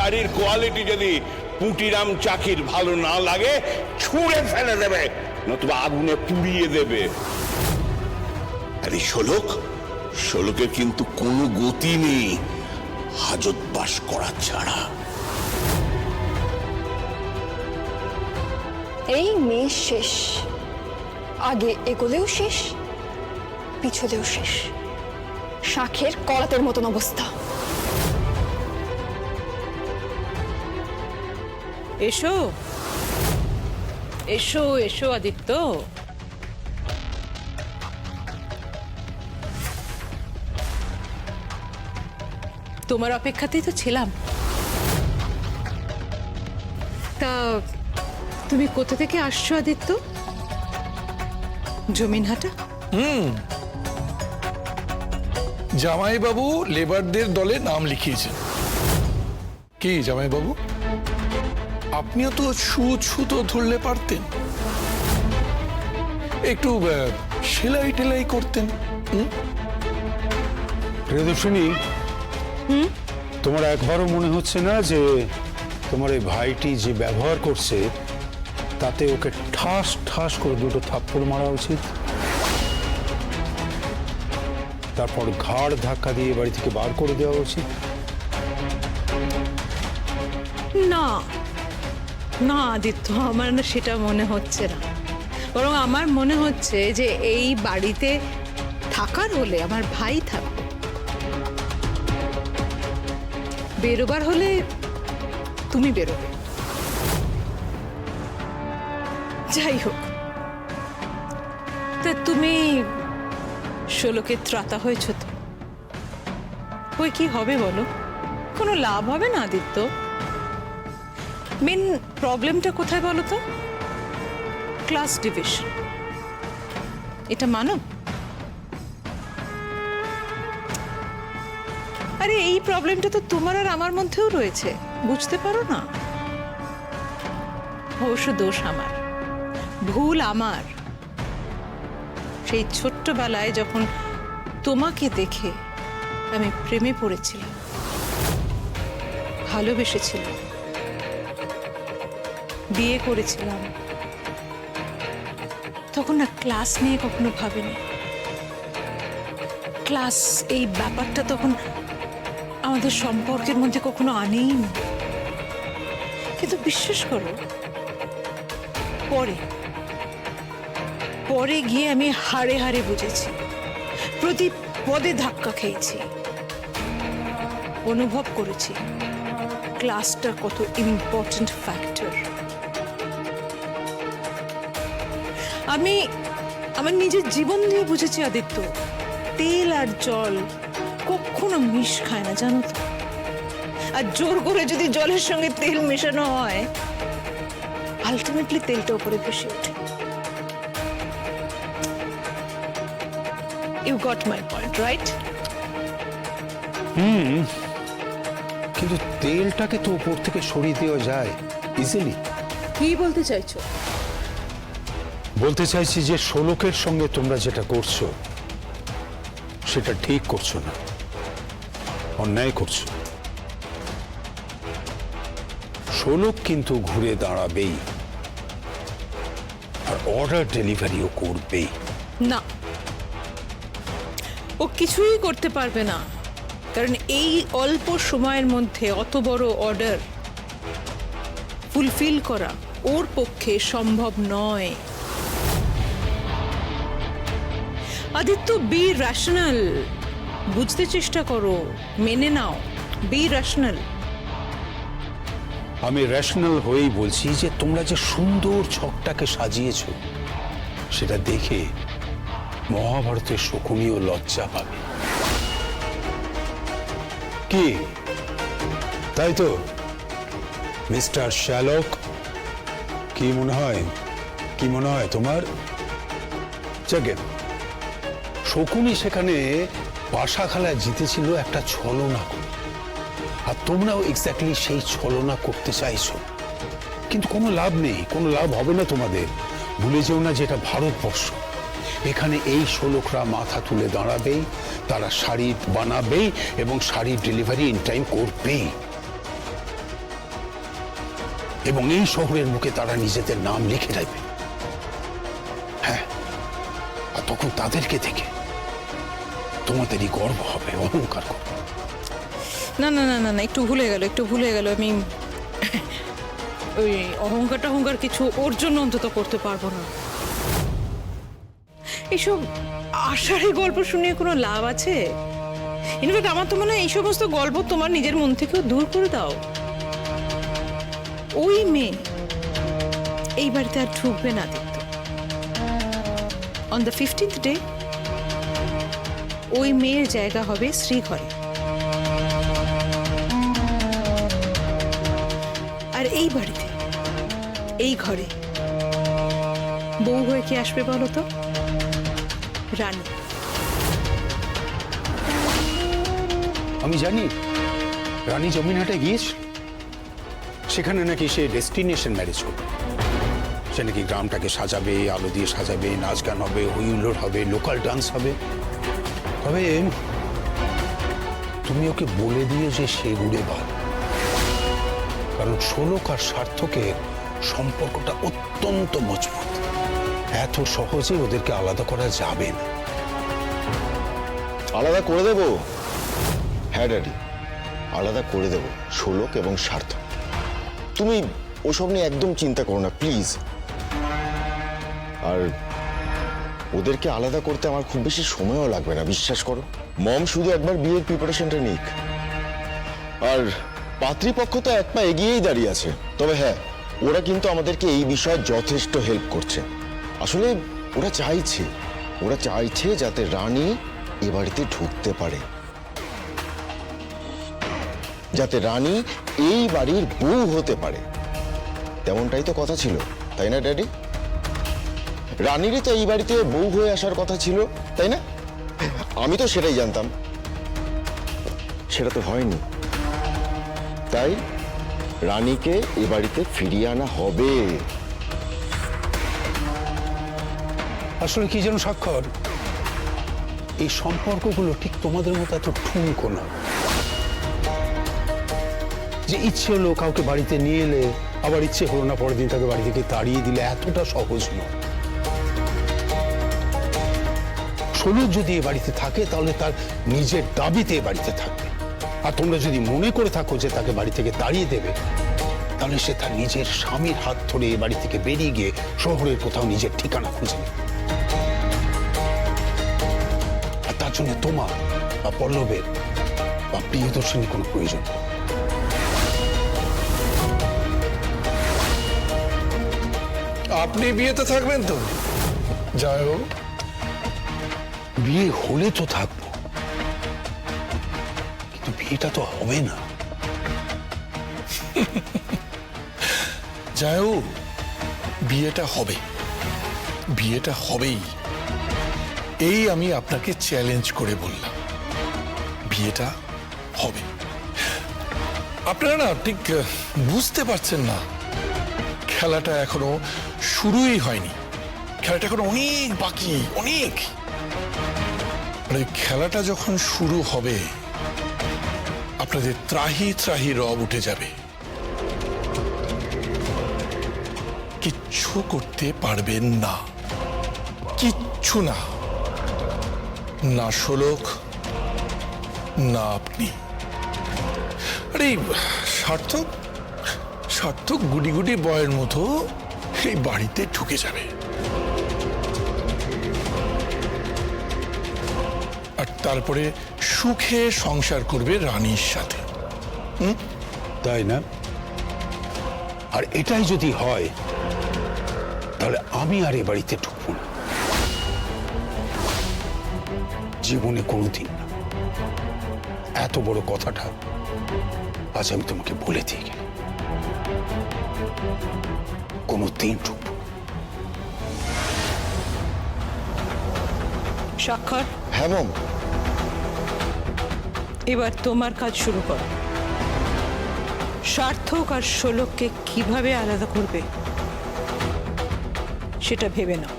শাড়ির কোয়ালিটি যদি পুটিরাম চাকির ভালো না লাগে, ছুঁড়ে ফেলে দেবে, নতুবা আগুনে পুড়িয়ে দেবে। আরে শোলক, শোলকের কিন্তু কোনো গতি নেই, হাজত বাস করা ছাড়া। এই মেয়ে শেষ। আগে এগোলেও শেষ, পিছলেও শেষ। শাখের করাতের মতন অবস্থা। এসো। এসো এসো, আদিত্য। তোমার অপেক্ষাতেই তো ছিলাম। তা তুমি কোথা থেকে আসছো, আদিত্য? জমিনহাটা? জামাইবাবু লেবারদের দলে নাম লিখিয়েছেন। কি জামাইবাবু? আপনিও তো সুচ সুতো ধরলে পারতেন। একটু সেলাই টেলাই করতেন হুম? প্রিয়দর্শিনী তোমার একবারও মনে হচ্ছে না যে তোমার এই ভাইটি যে ব্যবহার করছে তাতে ওকে ঠাস ঠাস করে দুটো থাপ্পড় মারা উচিত? তারপর ঘাড় ধাক্কা দিয়ে বাড়ি থেকে বার করে দেওয়া উচিত? না। না, আদিত্য, আমার না সেটা মনে হচ্ছে না। বরং আমার মনে হচ্ছে যে এই বাড়িতে থাকার হলে, আমার ভাই থাকতো বেরোবার হলে তুমি বেরোবে। যাই হোক, তা তুমি ষোলোকে ত্রাতা হয়েছ তো। ওই কি হবে বলো? কোনো লাভ হবে না, আদিত্য? মেন প্রবলেমটা কোথায় বলো তো? ক্লাস ডিভিশন এটা মানো? আরে, এই প্রবলেমটা তো তোমার আর আমার মধ্যেও রয়েছে। বুঝতে পারো না? অবশ্য দোষ আমার। ভুল আমার। সেই ছোট্টবেলায় যখন তোমাকে দেখে আমি প্রেমে পড়েছিলাম, ভালোবেসেছিলাম। বিয়ে করেছিলাম। তখন না ক্লাস নিয়ে কখনো ভাবিনি। ক্লাস, এই ব্যাপারটা তখন আমাদের সম্পর্কের মধ্যে কখনো আনেই কিন্তু বিশ্বাস করো, পরে পরে গিয়ে আমি হাড়ে হাড়ে বুঝেছি। প্রতি পদে ধাক্কা খেয়েছি। অনুভব করেছি, ক্লাসটা কত ইম্পর্ট্যান্ট ফ্যাক্টর আমি আমার নিজের জীবন দিয়ে বুঝেছি আদিত্য। তেল আর জল কখনো মিশ খায় না জানো তো। আর জোর করে যদি জলের সঙ্গে তেল মেশানো হয় আলটিমেটলি তেলটা উপরে ভেসে ওঠে। You got my point right hmm. কিন্তু তেলটাকে তো উপর থেকে সরিয়ে দেওয়া যায় ইজিলি কি বলতে চাইছো? বলতে চাইছি যে শোলকের সঙ্গে তোমরা যেটা করছ, সেটা ঠিক করছ না, অন্যায় করছ। শোলক কিন্তু ঘুরে দাঁড়াবেই, আর অর্ডার ডেলিভারিও করবেই। না, ও কিছুই করতে পারবে না, কারণ এই অল্প সময়ের মধ্যে অত বড় অর্ডার ফুলফিল করা ওর পক্ষে সম্ভব নয়। আদিত্য বি রেশনাল বুঝতে চেষ্টা করো, মেনে নাও বি রেশনাল আমি রেশনাল হয়েই বলছি যে তোমরা যে সুন্দর ছকটাকে সাজিয়েছ, সেটা দেখে মহাভারতের শকুনীয় লজ্জা পাবে। কি? তাই তো? মিস্টার শ্যালক, কি মনে হয়? কি মনে হয় তোমার? জাগে শকুনি সেখানে পাশা খেলায় জিতেছিল একটা ছলনা করে আর তোমরাও এক্স্যাক্টলি সেই ছলনা করতে চাইছো। কিন্তু কোনো লাভ নেই, কোনো লাভ হবে না তোমাদের। ভুলে যেও না যেটা ভারতবর্ষ। এখানে এই শোলকরা মাথা তুলে দাঁড়াবেই, তারা শাড়ি বানাবেই এবং শাড়ির ডেলিভারি ইন টাইম করবেই। এবং এই শহরের মুখে তারা নিজেদের নাম লিখে রাখবে হ্যাঁ আর তখন তাদেরকে থেকে তোমাদেরই গর্ব হবে, অহংকার না না না না না, একটু ভুলে গেল, একটু ভুলে গেল। আমি ওই অহংকার টহংকার কিছু ওর জন্য অন্তত করতে পারব না। এইসব আষাঢ়ি গল্প শুনিয়ে কোনো লাভ আছে? ইনফ্যাক্ট আমার তো মনে হয় এই সমস্ত গল্প তোমার নিজের মন থেকেও দূর করে দাও। ওই মেয়ে এই বাড়িতে আর ঢুকবে না, Aditya. On the fifteenth day ওই মেয়ের জায়গা হবে শ্রীঘরে। আর এই বাড়িতে, এই ঘরে বউ হয়ে কি আসবে বলো তো? রানী। আমি জানি, রানী জমিনহাটে গিয়েছিল। সেখানে নাকি সে ডেস্টিনেশন ম্যারেজ করবে। সে নাকি গ্রামটাকে সাজাবে, আলো দিয়ে সাজাবে, নাচ গান হবে হই হুল্লোড় হবে, লোকাল ডান্স হবে। তবে তুমি ওকে বলে দিয়ে যে সে ঘুরে বাল। কারণ শোলক আর সার্থকের সম্পর্কটা অত্যন্ত মজবুত। এত সহজে ওদেরকে আলাদা করা যাবে না। আলাদা করে দেব? হ্যাঁ ড্যাডি। আলাদা করে দেব ষোলক এবং স্বার্থ তুমি ওসব নিয়ে একদম চিন্তা করো না, প্লিজ। আর ওদেরকে আলাদা করতে আমার খুব বেশি সময়ও লাগবে না, বিশ্বাস করো। মম শুধু একবার বিয়ের প্রিপারেশনটা নিক। আর পাত্রীপক্ষ তো এক পা এগিয়েই দাঁড়িয়ে আছে। তবে হ্যাঁ ওরা কিন্তু আমাদেরকে এই বিষয়ে যথেষ্ট হেল্প করছে। আসলে ওরা চাইছে ওরা চাইছে যাতে রানী এ বাড়িতে ঢুকতে পারে। যাতে রানী এই বাড়ির বউ হতে পারে। তেমনটাই তো কথা ছিল, তাই না, ড্যাডি? রানীরই তো এই বাড়িতে বউ হয়ে আসার কথা ছিল, তাই না? আমি তো সেটাই জানতাম। সেটা তো হয়নি। তাই রানীকে এ বাড়িতে ফিরিয়ে আনা হবে। আসলে কি যেন স্বাক্ষর? এই সম্পর্কগুলো ঠিক তোমাদের মতো এত ঠুনকো না। যে ইচ্ছে হলো কাউকে বাড়িতে নিয়ে এলে, আবার ইচ্ছে হলো না পরের দিন তাকে বাড়ি থেকে তাড়িয়ে দিলে, এতটা সহজ নয়। ষোলো যদি এ বাড়িতে থাকে তাহলে তার নিজের দাবিতে এ বাড়িতে থাকবে। আর তোমরা যদি মনে করে থাকো যে তাকে বাড়ি থেকে তাড়িয়ে দেবে তাহলে সে তার নিজের স্বামীর হাত ধরে এ বাড়ি থেকে বেরিয়ে গিয়ে শহরের কোথাও নিজের ঠিকানা খুঁজে নেবে। আর তার জন্য তোমার বা পল্লবের বা প্রিয়দর্শনী কোনো প্রয়োজন নেই। আপনি বিয়েতে থাকবেন তো? যাই হোক। বিয়ে হলে তো থাকব। কিন্তু বিয়েটা তো হবে না। যাই হোক, বিয়েটা হবে। বিয়েটা হবেই। এই আমি আপনাকে চ্যালেঞ্জ করে বললাম। বিয়েটা হবে। আপনারা না ঠিক বুঝতে পারছেন না। খেলাটা এখনও শুরুই হয়নি। খেলাটা এখন অনেক বাকি, অনেক। এই খেলাটা যখন শুরু হবে, আপনাদের ত্রাহি ত্রাহি রব উঠে যাবে। কিচ্ছু করতে পারবেন না। কিচ্ছু না। না শোলক না আপনি। আরে, সার্থক সার্থক গুডি গুডি বয়ের মতো এই বাড়িতে ঢুকে যাবে। তারপরে সুখে সংসার করবে রানীর সাথে। তাই না? আর এটাই যদি হয় তাহলে আমি আর এ বাড়িতে ঢুকবো না। জীবনে কোনোদিন না। এত বড় কথাটা আজ আমি তোমাকে বলে দিয়ে গেলাম। কোনো দিন ঢুকবো না। স্বাক্ষর। হ্যাঁ মম এবার তোমার কাজ শুরু করো। সার্থক আর শোলককে কীভাবে আলাদা করবে, সেটা ভেবে নাও।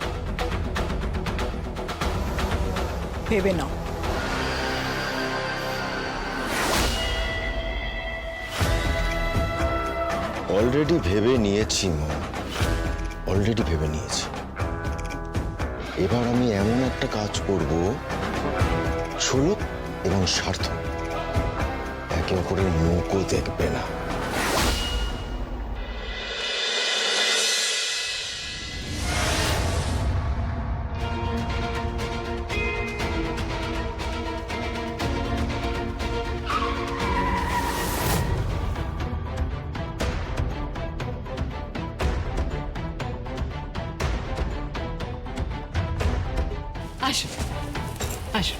ভেবে নাও। অলরেডি ভেবে নিয়েছি, মা। অলরেডি ভেবে নিয়েছি। এবার আমি এমন একটা কাজ করব, শোলক এবং স্বার্থ একে অপরের মুখও দেখবে না আসো আসো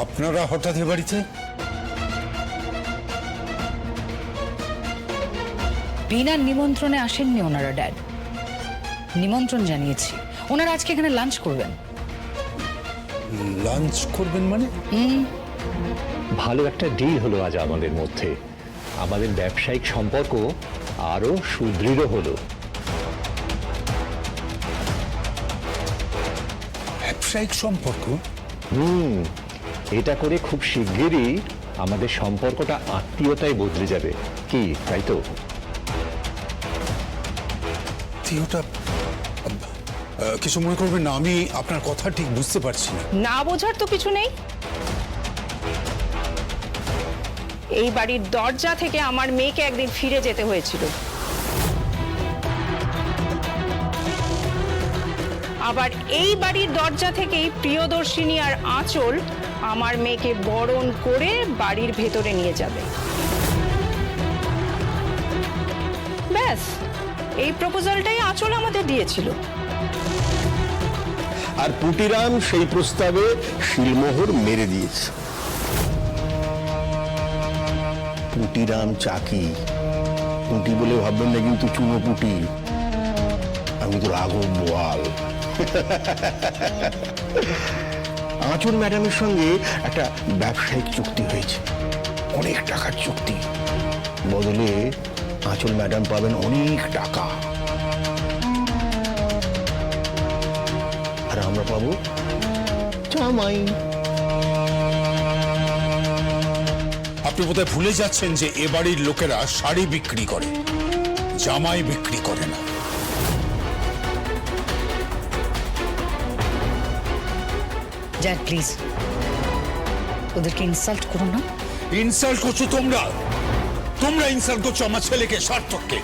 আপনারা হঠাৎ এ বাড়িতে? বিনা নিমন্ত্রণে আসেননি ওনারা ড্যাড। নিমন্ত্রণ জানিয়েছি। ওনারা আজকে এখানে লাঞ্চ করবেন। লাঞ্চ করবেন মানে? ভালো একটা ডিল হলো আজ আমাদের মধ্যে। আমাদের ব্যবসায়িক সম্পর্ক আরও সুদৃঢ় হলো। ব্যবসায়িক সম্পর্ক? এটা করে খুব শিগগিরই আমাদের সম্পর্কটা আত্মীয়তায় বদলে যাবে। কি তাই তো? থিওটা কিছু মনে করবেন না আমি আপনার কথা ঠিক বুঝতে পারছি না। না বোঝার তো কিছু নেই। এই বাড়ির দরজা থেকে আমার মেয়েকে একদিন ফিরে যেতে হয়েছিল। আবার এই বাড়ির দরজা থেকেই প্রিয়দর্শিনী আর আঁচল আমার মেয়েকে বরণ করে বাড়ির ভেতরে নিয়ে যাবে। ব্যাস, এই প্রপোজালটাই আঁচল আমাদের দিয়েছিল। আর পুটিরাম সেই প্রস্তাবে শিলমোহর মেরে দিয়েছে। পুটিরাম চাকি। পুটি বলে ভাববেন না কিন্তু চুনো পুটি। আমি তো রাঘব বোয়াল। আঁচল ম্যাডামের সঙ্গে একটা ব্যবসায়িক চুক্তি হয়েছে। অনেক টাকার চুক্তি। বদলে আঁচল ম্যাডাম পাবেন অনেক টাকা। আর আমরা পাবো জামাই। আপনি বোধহয় ভুলে যাচ্ছেন যে এ বাড়ির লোকেরা শাড়ি বিক্রি করে। জামাই বিক্রি করে না। ড্যাড প্লিজ ওদেরকে ইনসাল্ট করো না। ইনসাল্ট করছ তোমরা। তোমরা ইনসাল্ট করছ আমার ছেলেকে সার্থককে।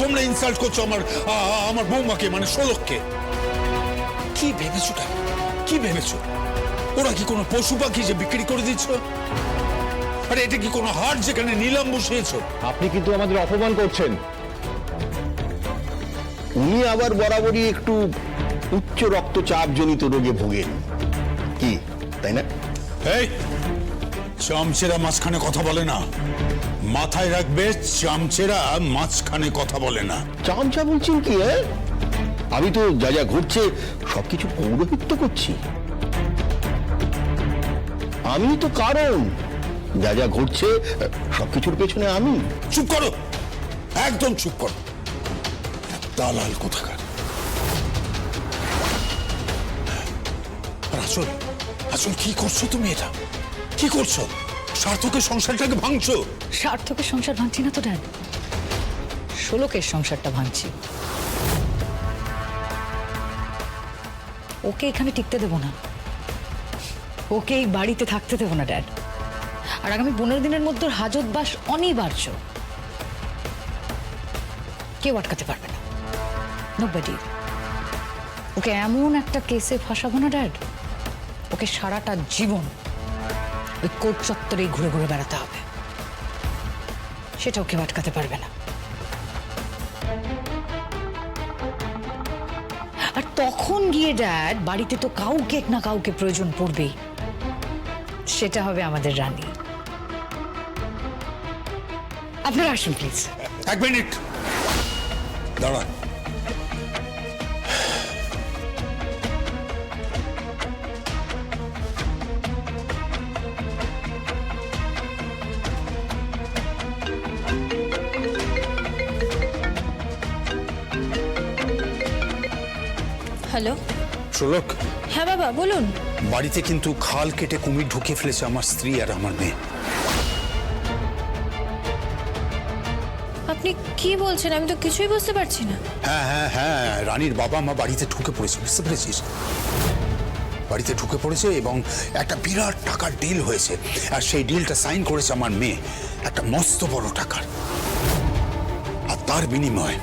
তোমরা ইনসাল্ট করছ আমার আমার বৌমাকে মানে শোলককে। কি ভেবেছো কি ভেবেছো? ওরা কি কোনো পশু পাখি যে বিক্রি করে দিচ্ছ? আরে এটা কি কোনো হাট যেখানে নিলাম বসিয়েছো? আপনি কিন্তু আমাদের অপমান করছেন। উনি আবার বরাবরই একটু উচ্চ রক্তচাপ জনিত রোগে ভোগেন। কি তাই না? এই চামচেরা মাঝখানে কথা বলে না। মাথায় রাখবে চামচেরা মাঝখানে কথা বলে না। চামচা বলছেন কি হ্যাঁ? আমি তো যা যা ঘটছে সবকিছু পৌরোহিত্য করছি। আমি তো কারণ। যা যা ঘটছে সবকিছুর পেছনে আমি। চুপ করো! একদম চুপ করো। দালাল কোথাকার? আসল আসল কি করছ তুমি এটা? কি করছ? সার্থকের সংসারটাকে ভাঙছো। সার্থকের সংসার ভাঙছি না তো ড্যাড ষোলকের সংসারটা ভাঙছি। ওকে এখানে টিকতে দেবো না। ওকে এই বাড়িতে থাকতে দেবো না ড্যাড আর আগামী পনেরো দিনের মধ্যে হাজত বাস অনিবার্য। কেউ আটকাতে পারবে না। ওকে এমন একটা কেসে ফাঁসাবো না ড্যাড ওকে সারাটা জীবন ওই কোর্ট চত্বরেই ঘুরে ঘুরে বেড়াতে হবে। সেটাও কেউ আটকাতে পারবে না। আর তখন গিয়ে ড্যাড বাড়িতে তো কাউকে না কাউকে প্রয়োজন পড়বেই। সেটা হবে আমাদের রানী। আপনারা আসুন প্লিজ এক মিনিট। দাঁড়ান। শোলক হ্যাঁ বাবা বলুন। বাড়িতে কিন্তু খাল কেটে কুমির ঢুকে ফেলেছে আমার স্ত্রী আর আমার মেয়ে। আপনি কি বলছেন? আমি তো কিছুই বুঝতে পারছি না। হ্যাঁ হ্যাঁ হ্যাঁ রানীর বাবা মা বাড়িতে ঢুকে পড়েছে বুঝতে পেরেছিস? বাড়িতে ঢুকে পড়েছে এবং একটা বিরাট টাকার ডিল হয়েছে। আর সেই ডিলটা সাইন করেছে আমার মেয়ে একটা মস্ত বড় টাকার। আর তার বিনিময়ে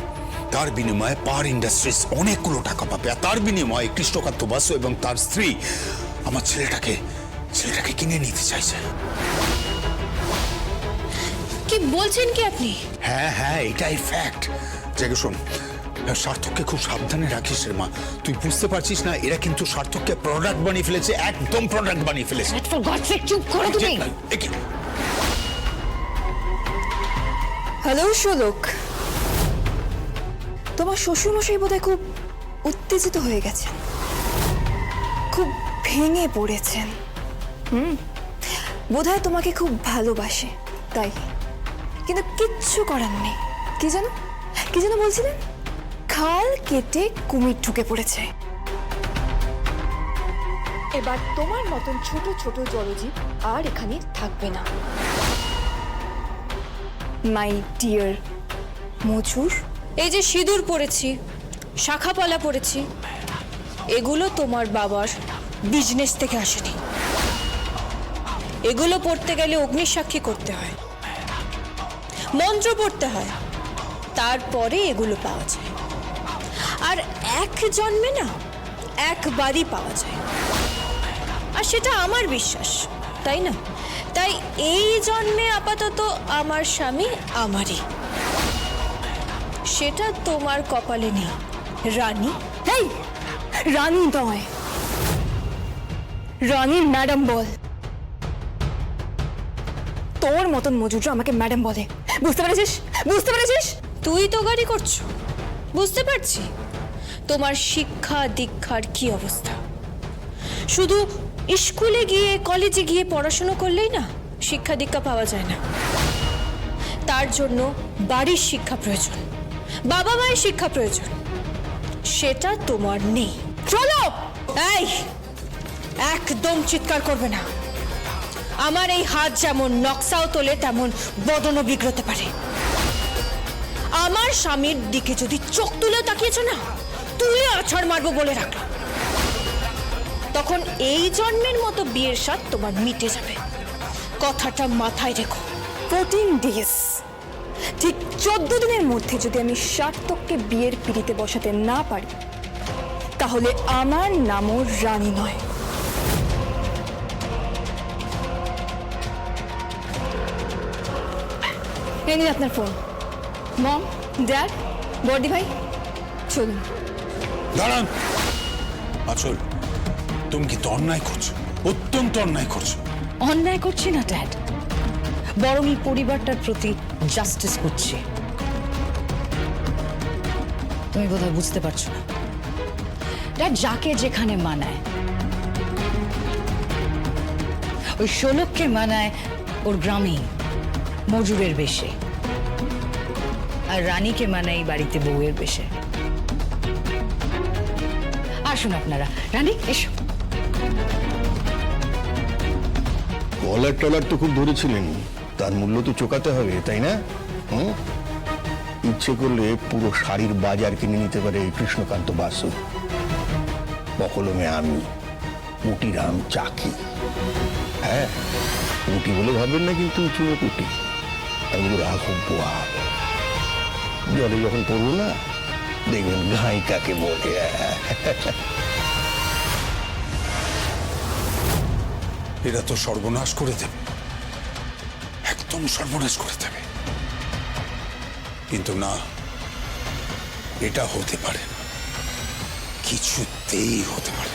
তার বিনিময়ে পার ইন্ডাস্ট্রিজ অনেকগুলো টাকা পাবে। আর তার বিনিময়ে কৃষ্ণকান্ত বাসু এবং তার স্ত্রী আমার ছেলেটাকে ছেলেটাকে কিনে নিতে চাইছে। কি বলছেন কি আপনি? হ্যাঁ হ্যাঁ এটাই ফ্যাক্ট জেগে শোন সার্থককে খুব সাবধানে রাখিস রে মা। তুই বুঝতে পারছিস না এরা কিন্তু সার্থককে প্রোডাক্ট বানিয়ে ফেলেছে একদম প্রোডাক্ট বানিয়ে ফেলেছে। ফর গড সেক চুপ করো তুমি। হ্যালো শোলক তোমার শ্বশুরমশাই বোধহয় খুব উত্তেজিত হয়ে গেছেন। খুব ভেঙে পড়েছেন। হুম? বোধহয় তোমাকে খুব ভালোবাসে, তাই। কিন্তু কিচ্ছু করার নেই। কি যেন? কি যেন বলছিলেন খাল কেটে কুমির ঢুকে পড়েছে। এবার তোমার মতন ছোট ছোট জলজীব আর এখানে থাকবে না। মাই ডিয়ার মজুর এই যে সিঁদুর পরেছি, শাখাপালা পরেছি, এগুলো তোমার বাবার বিজনেস থেকে আসেনি। এগুলো পড়তে গেলে অগ্নিসাক্ষী করতে হয়, মন্ত্র পড়তে হয়, তারপরে এগুলো পাওয়া যায়। আর এক জন্মে না, একবারই পাওয়া যায়। আর সেটা আমার বিশ্বাস, তাই না? তাই এই জন্মে আপাতত আমার স্বামী আমারই। সেটা তোমার কপালে নেই। রানী? হেই! রানী নয়। রানীর ম্যাডাম বল। তোর মতন মজুররা আমাকে ম্যাডাম বলে। বুঝতে পেরেছিস? বুঝতে পেরেছিস? তুই তো গাড়ি করছ। বুঝতে পারছি। তোমার শিক্ষা দীক্ষার কি অবস্থা? শুধু স্কুলে গিয়ে কলেজে গিয়ে পড়াশুনো করলেই না শিক্ষা দীক্ষা পাওয়া যায় না। তার জন্য বাড়ির শিক্ষা প্রয়োজন। বাবা মায়ের শিক্ষা প্রয়োজন। সেটা তোমার নেই। চলো! এই, একদম চিৎকার করবে না। আমার এই হাত যেমন নকশাও তোলে, তেমন বদনও বিগ্রতে পারে। আমার স্বামীর দিকে যদি চোখ তুলেও তাকিয়েছ না তুলে আছাড় মারবো বলে রাখল তখন এই জন্মের মতো বিয়ের স্বাদ তোমার মিটে যাবে। কথাটা মাথায় রেখো। ফোরটিন ডেজ চোদ্দ দিনের মধ্যে যদি আমি সার্থককে বিয়ের পিড়িতে বসাতে না পারি তাহলে আমার নামও রানী নয়। এই নিন আপনার ফোন। মম ড্যাড বর্দি ভাই চলুন। দাঁড়ান। আচল তুমি কি তো অন্যায় করছ? অত্যন্ত অন্যায় করছ। অন্যায় করছি না ড্যাড। বরং এই পরিবারটার প্রতি জাস্টিস করছি। তুমি বোধহয় বুঝতে পারছ না। ড্যাড যাকে যেখানে মানায়। ওই ষোলককে মানায় ওর গ্রামেই মজুরের বেশে। আর রানীকে মানায় বাড়িতে বউয়ের বেশে। আসুন আপনারা। রানী, এসো। কলার টলার তো খুব ধরেছিলেন। তার মূল্য তো চোকাতে হবে, তাই না? হুম? ইচ্ছে করলে পুরো শাড়ির বাজার কিনে নিতে পারে কৃষ্ণকান্ত বাসু। বকলমে আমি পুটিরাম চাকি। হ্যাঁ পুটি বলে ভাববেন না কিন্তু চুনো পুটি আমি পোয়াব জলে যখন পড়ব না, দেখবেন ঘাই কাকে বলে। এরা তো সর্বনাশ করে দেবে। একদম সর্বনাশ করে দেবে। কিন্তু না এটা হতে পারে কিছুতেই হতে পারে